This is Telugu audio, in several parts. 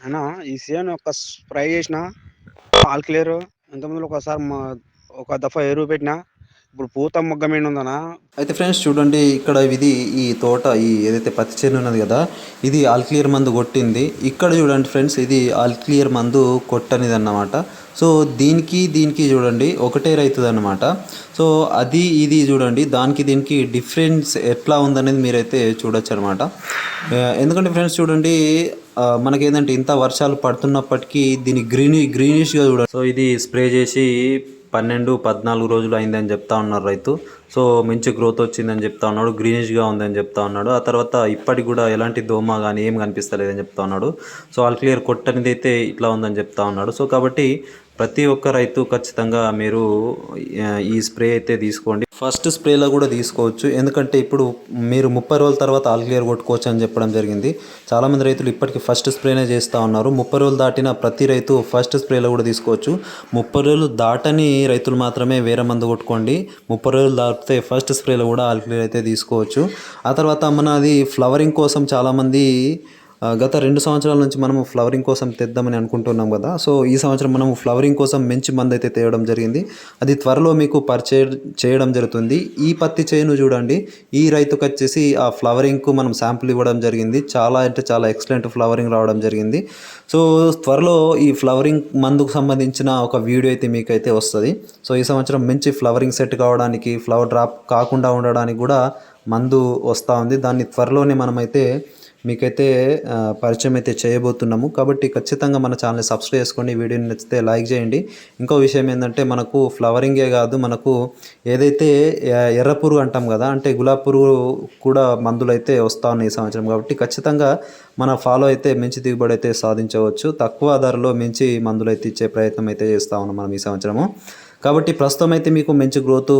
అన్నా ఈ సీజన్ ఒక స్ప్రే చేసిన ఆల్ క్లియర్. ఇంతకుముందు ఒకసారి మా ఒక దఫా ఎరువు పెట్టిన ఇప్పుడు పూత మొగ్గ ఉందనా? అయితే ఫ్రెండ్స్ చూడండి ఇక్కడ ఇది ఈ తోట ఈ ఏదైతే పత్తి చేను ఉన్నది కదా ఇది ఆల్క్లియర్ మందు కొట్టింది. ఇక్కడ చూడండి ఫ్రెండ్స్ ఇది ఆల్క్లియర్ మందు కొట్టనిది అన్నమాట సో దీనికి దీనికి చూడండి ఒకటే రైతుంది అనమాట సో అది ఇది చూడండి దానికి దీనికి డిఫరెన్స్ ఎట్లా ఉందనేది మీరైతే చూడొచ్చు అనమాట ఎందుకంటే ఫ్రెండ్స్ చూడండి మనకి మనకేంటంటే ఇంత వర్షాలు పడుతున్నప్పటికీ దీని గ్రీని గ్రీనిష్గా చూడండి సో ఇది స్ప్రే చేసి పన్నెండు పద్నాలుగు రోజులు అయిందని చెప్తా ఉన్నారు రైతు. సో మంచి గ్రోత్ వచ్చిందని చెప్తా ఉన్నాడు గ్రీనిష్గా ఉందని చెప్తా ఉన్నాడు. ఆ తర్వాత ఇప్పటికి కూడా ఎలాంటి దోమ కానీ ఏం కనిపిస్తలేదని చెప్తా ఉన్నాడు. సో ఆల్ క్లియర్ కొట్టనిది అయితే ఇట్లా ఉందని చెప్తా ఉన్నాడు. సో కాబట్టి ప్రతి ఒక్క రైతు ఖచ్చితంగా మీరు ఈ స్ప్రే అయితే తీసుకోండి. ఫస్ట్ స్ప్రేలో కూడా తీసుకోవచ్చు. ఎందుకంటే ఇప్పుడు మీరు ముప్పై రోజుల తర్వాత ఆల్ క్లియర్ కొట్టుకోవచ్చు అని చెప్పడం జరిగింది. చాలామంది రైతులు ఇప్పటికీ ఫస్ట్ స్ప్రేనే చేస్తూ ఉన్నారు. ముప్పై రోజులు దాటిన ప్రతి రైతు ఫస్ట్ స్ప్రేలో కూడా తీసుకోవచ్చు. ముప్పై రోజులు దాటని రైతులు మాత్రమే వేరే మందు కొట్టుకోండి. ముప్పై రోజులు దాటితే ఫస్ట్ స్ప్రేలో కూడా ఆల్ క్లియర్ అయితే తీసుకోవచ్చు. ఆ తర్వాత మన అది ఫ్లవరింగ్ కోసం చాలామంది గత రెండు సంవత్సరాల నుంచి మనము ఫ్లవరింగ్ కోసం తెద్దామని అనుకుంటున్నాం కదా. సో ఈ సంవత్సరం మనము ఫ్లవరింగ్ కోసం మంచి మంది అయితే తేవడం జరిగింది. అది త్వరలో మీకు పరిచయ చేయడం జరుగుతుంది. ఈ పత్తి చేను చూడండి. ఈ రైతుకు వచ్చేసి ఆ ఫ్లవరింగ్కు మనం శాంపుల్ ఇవ్వడం జరిగింది. చాలా అంటే చాలా ఎక్సలెంట్ ఫ్లవరింగ్ రావడం జరిగింది. సో త్వరలో ఈ ఫ్లవరింగ్ మందుకు సంబంధించిన ఒక వీడియో అయితే మీకైతే వస్తుంది. సో ఈ సంవత్సరం మంచి ఫ్లవరింగ్ సెట్ కావడానికి ఫ్లవర్ డ్రాప్ కాకుండా ఉండడానికి కూడా మందు వస్తూ ఉంది. దాన్ని త్వరలోనే మనమైతే మీకైతే పరిచయం అయితే చేయబోతున్నాము. కాబట్టి ఖచ్చితంగా మన ఛానల్ని సబ్స్క్రైబ్ చేసుకోండి. వీడియోని నచ్చితే లైక్ చేయండి. ఇంకో విషయం ఏంటంటే మనకు ఫ్లవరింగే కాదు. మనకు ఏదైతే ఎర్ర పురుగు అంటాం కదా అంటే గులాబీ పురుగు కూడా మందులు అయితే వస్తూ ఉన్నాయి ఈ సంవత్సరం. కాబట్టి ఖచ్చితంగా మన ఫాలో అయితే మంచి దిగుబడి అయితే సాధించవచ్చు. తక్కువ ధరలో మంచి మందులు అయితే ఇచ్చే ప్రయత్నం అయితే చేస్తూ ఉన్నాం మనం ఈ సంవత్సరము. కాబట్టి ప్రస్తుతం అయితే మీకు మంచి గ్రోత్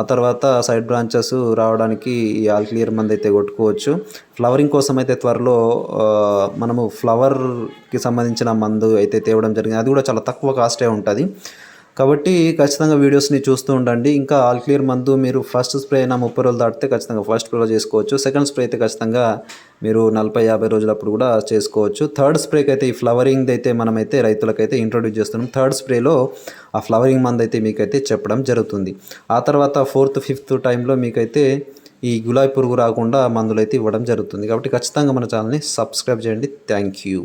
ఆ తర్వాత సైడ్ బ్రాంచెస్ రావడానికి ఈ ఆల్ క్లియర్ మంది అయితే కొట్టుకోవచ్చు. ఫ్లవరింగ్ కోసం అయితే త్వరలో మనము ఫ్లవర్కి సంబంధించిన మందు అయితే తేవడం జరిగింది. అది కూడా చాలా తక్కువ కాస్టే ఉంటుంది. కాబట్టి ఖచ్చితంగా వీడియోస్ని చూస్తూ ఉండండి. ఇంకా ఆల్ క్లియర్ మందు మీరు ఫస్ట్ స్ప్రే అయినా ముప్పై రోజులు దాటితే ఖచ్చితంగా ఫస్ట్ స్ప్రేలో చేసుకోవచ్చు. సెకండ్ స్ప్రే అయితే ఖచ్చితంగా మీరు నలభై యాభై రోజులప్పుడు కూడా చేసుకోవచ్చు. థర్డ్ స్ప్రేకి అయితే ఈ ఫ్లవరింగ్ అయితే మనమైతే రైతులకైతే ఇంట్రొడ్యూస్ చేస్తున్నాం. థర్డ్ స్ప్రేలో ఆ ఫ్లవరింగ్ మందు అయితే మీకైతే చెప్పడం జరుగుతుంది. ఆ తర్వాత ఫోర్త్ ఫిఫ్త్ టైంలో మీకైతే ఈ గులాబీ పురుగు రాకుండా మందులు అయితే ఇవ్వడం జరుగుతుంది. కాబట్టి ఖచ్చితంగా మన ఛానల్ని సబ్స్క్రైబ్ చేయండి. Thank you.